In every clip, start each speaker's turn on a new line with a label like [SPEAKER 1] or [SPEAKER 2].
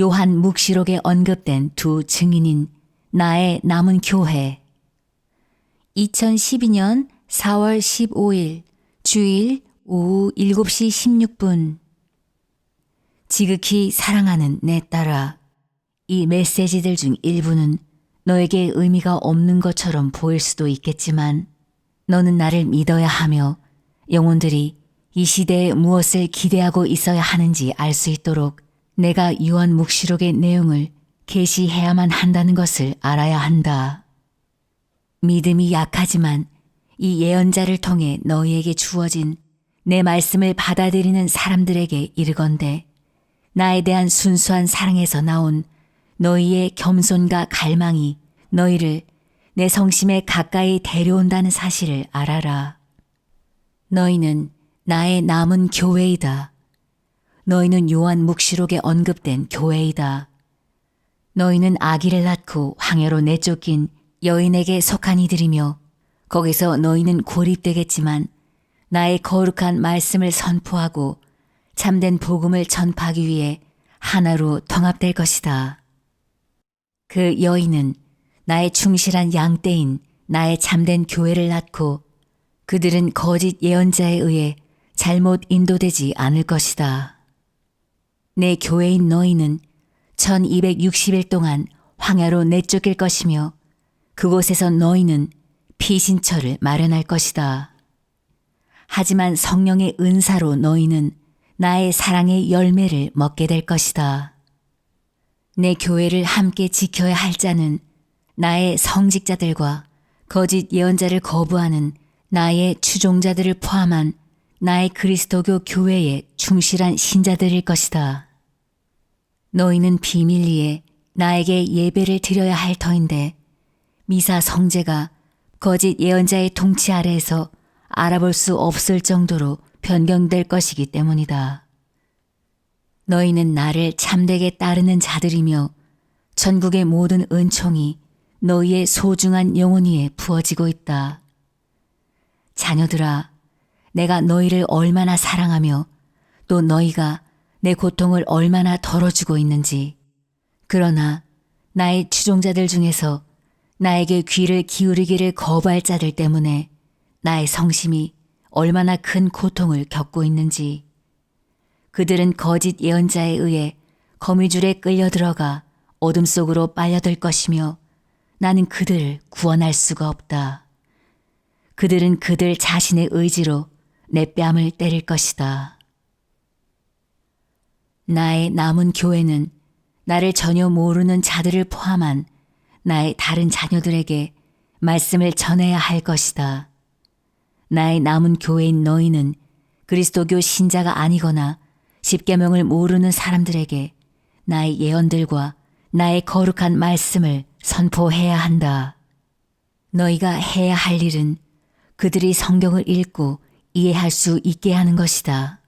[SPEAKER 1] 요한 묵시록에 언급된 두 증인인 나의 남은 교회. 2012년 4월 15일 주일 오후 7시 16분. 지극히 사랑하는 내 딸아 이 메시지들 중 일부는 너에게 의미가 없는 것처럼 보일 수도 있겠지만 너는 나를 믿어야 하며 영혼들이 이 시대에 무엇을 기대하고 있어야 하는지 알 수 있도록 내가 요한 묵시록의 내용을 계시해야만 한다는 것을 알아야 한다. 믿음이 약하지만 이 예언자를 통해 너희에게 주어진 내 말씀을 받아들이는 사람들에게 이르건대 나에 대한 순수한 사랑에서 나온 너희의 겸손과 갈망이 너희를 내 성심에 가까이 데려온다는 사실을 알아라. 너희는 나의 남은 교회이다. 너희는 요한 묵시록에 언급된 교회이다. 너희는 아기를 낳고 황야로 내쫓긴 여인에게 속한 이들이며 거기서 너희는 고립되겠지만 나의 거룩한 말씀을 선포하고 참된 복음을 전파하기 위해 하나로 통합될 것이다. 그 여인은 나의 충실한 양떼인 나의 참된 교회를 낳고 그들은 거짓 예언자에 의해 잘못 인도되지 않을 것이다. 내 교회인 너희는 1260일 동안 황야로 내쫓길 것이며 그곳에서 너희는 피신처를 마련할 것이다. 하지만 성령의 은사로 너희는 나의 사랑의 열매를 먹게 될 것이다. 내 교회를 함께 지켜야 할 자는 나의 성직자들과 거짓 예언자를 거부하는 나의 추종자들을 포함한 나의 그리스도교 교회의 충실한 신자들일 것이다. 너희는 비밀리에 나에게 예배를 드려야 할 터인데 미사 성제가 거짓 예언자의 통치 아래에서 알아볼 수 없을 정도로 변경될 것이기 때문이다. 너희는 나를 참되게 따르는 자들이며 전국의 모든 은총이 너희의 소중한 영혼 위에 부어지고 있다. 자녀들아, 내가 너희를 얼마나 사랑하며 또 너희가 내 고통을 얼마나 덜어주고 있는지. 그러나 나의 추종자들 중에서 나에게 귀를 기울이기를 거부할 자들 때문에 나의 성심이 얼마나 큰 고통을 겪고 있는지. 그들은 거짓 예언자에 의해 거미줄에 끌려 들어가 어둠 속으로 빨려들 것이며 나는 그들을 구원할 수가 없다. 그들은 그들 자신의 의지로 내 뺨을 때릴 것이다. 나의 남은 교회는 나를 전혀 모르는 자들을 포함한 나의 다른 자녀들에게 말씀을 전해야 할 것이다. 나의 남은 교회인 너희는 그리스도교 신자가 아니거나 십계명을 모르는 사람들에게 나의 예언들과 나의 거룩한 말씀을 선포해야 한다. 너희가 해야 할 일은 그들이 성경을 읽고 이해할 수 있게 하는 것이다.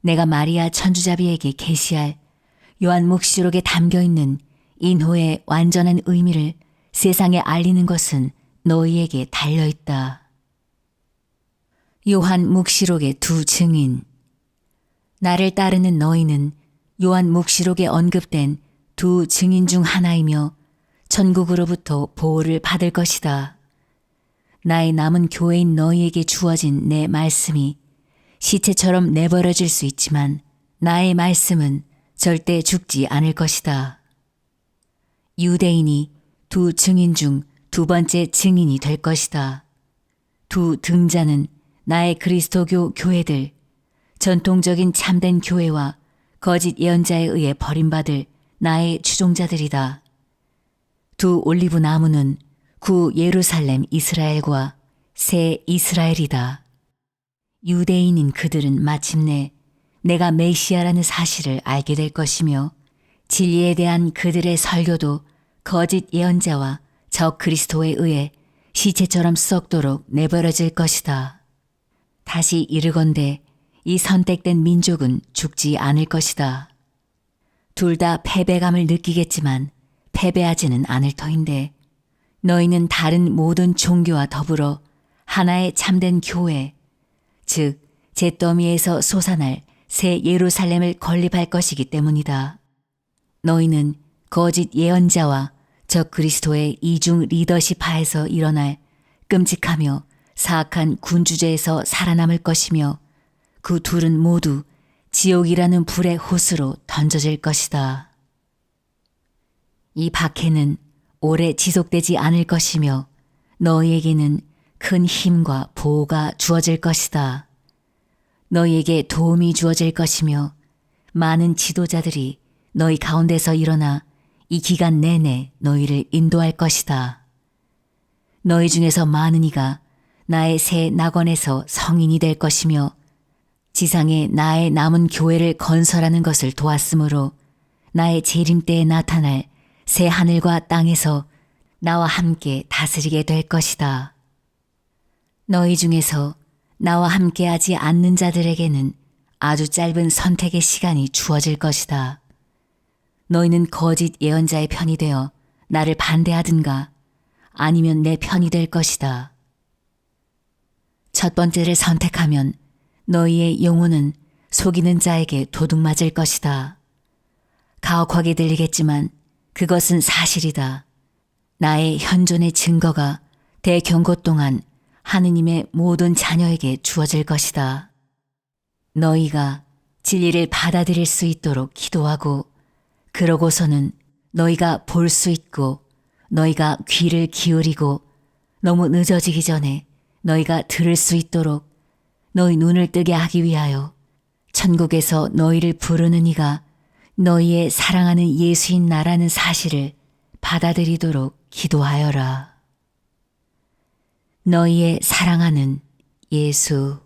[SPEAKER 1] 내가 마리아 천주자비에게 계시할 요한 묵시록에 담겨 있는 인호의 완전한 의미를 세상에 알리는 것은 너희에게 달려 있다. 요한 묵시록의 두 증인 나를 따르는 너희는 요한 묵시록에 언급된 두 증인 중 하나이며 천국으로부터 보호를 받을 것이다. 나의 남은 교회인 너희에게 주어진 내 말씀이 시체처럼 내버려질 수 있지만 나의 말씀은 절대 죽지 않을 것이다. 유대인이 두 증인 중 두 번째 증인이 될 것이다. 두 등자는 나의 그리스도교 교회들, 전통적인 참된 교회와 거짓 예언자에 의해 버림받을 나의 추종자들이다. 두 올리브 나무는 구 예루살렘 이스라엘과 새 이스라엘이다. 유대인인 그들은 마침내 내가 메시아라는 사실을 알게 될 것이며 진리에 대한 그들의 설교도 거짓 예언자와 적 그리스도에 의해 시체처럼 썩도록 내버려질 것이다. 다시 이르건대 이 선택된 민족은 죽지 않을 것이다. 둘 다 패배감을 느끼겠지만 패배하지는 않을 터인데 너희는 다른 모든 종교와 더불어 하나의 참된 교회, 즉, 잿더미에서 솟아날 새 예루살렘을 건립할 것이기 때문이다. 너희는 거짓 예언자와 적 그리스도의 이중 리더십 하에서 일어날 끔찍하며 사악한 군주제에서 살아남을 것이며 그 둘은 모두 지옥이라는 불의 호수로 던져질 것이다. 이 박해는 오래 지속되지 않을 것이며 너희에게는 큰 힘과 보호가 주어질 것이다. 너희에게 도움이 주어질 것이며 많은 지도자들이 너희 가운데서 일어나 이 기간 내내 너희를 인도할 것이다. 너희 중에서 많은 이가 나의 새 낙원에서 성인이 될 것이며 지상에 나의 남은 교회를 건설하는 것을 도왔으므로 나의 재림 때에 나타날 새 하늘과 땅에서 나와 함께 다스리게 될 것이다. 너희 중에서 나와 함께 하지 않는 자들에게는 아주 짧은 선택의 시간이 주어질 것이다. 너희는 거짓 예언자의 편이 되어 나를 반대하든가 아니면 내 편이 될 것이다. 첫 번째를 선택하면 너희의 영혼은 속이는 자에게 도둑맞을 것이다. 가혹하게 들리겠지만 그것은 사실이다. 나의 현존의 증거가 대경고 동안 하느님의 모든 자녀에게 주어질 것이다. 너희가 진리를 받아들일 수 있도록 기도하고 그러고서는 너희가 볼 수 있고 너희가 귀를 기울이고 너무 늦어지기 전에 너희가 들을 수 있도록 너희 눈을 뜨게 하기 위하여 천국에서 너희를 부르는 이가 너희의 사랑하는 예수인 나라는 사실을 받아들이도록 기도하여라. 너희의 사랑하는 예수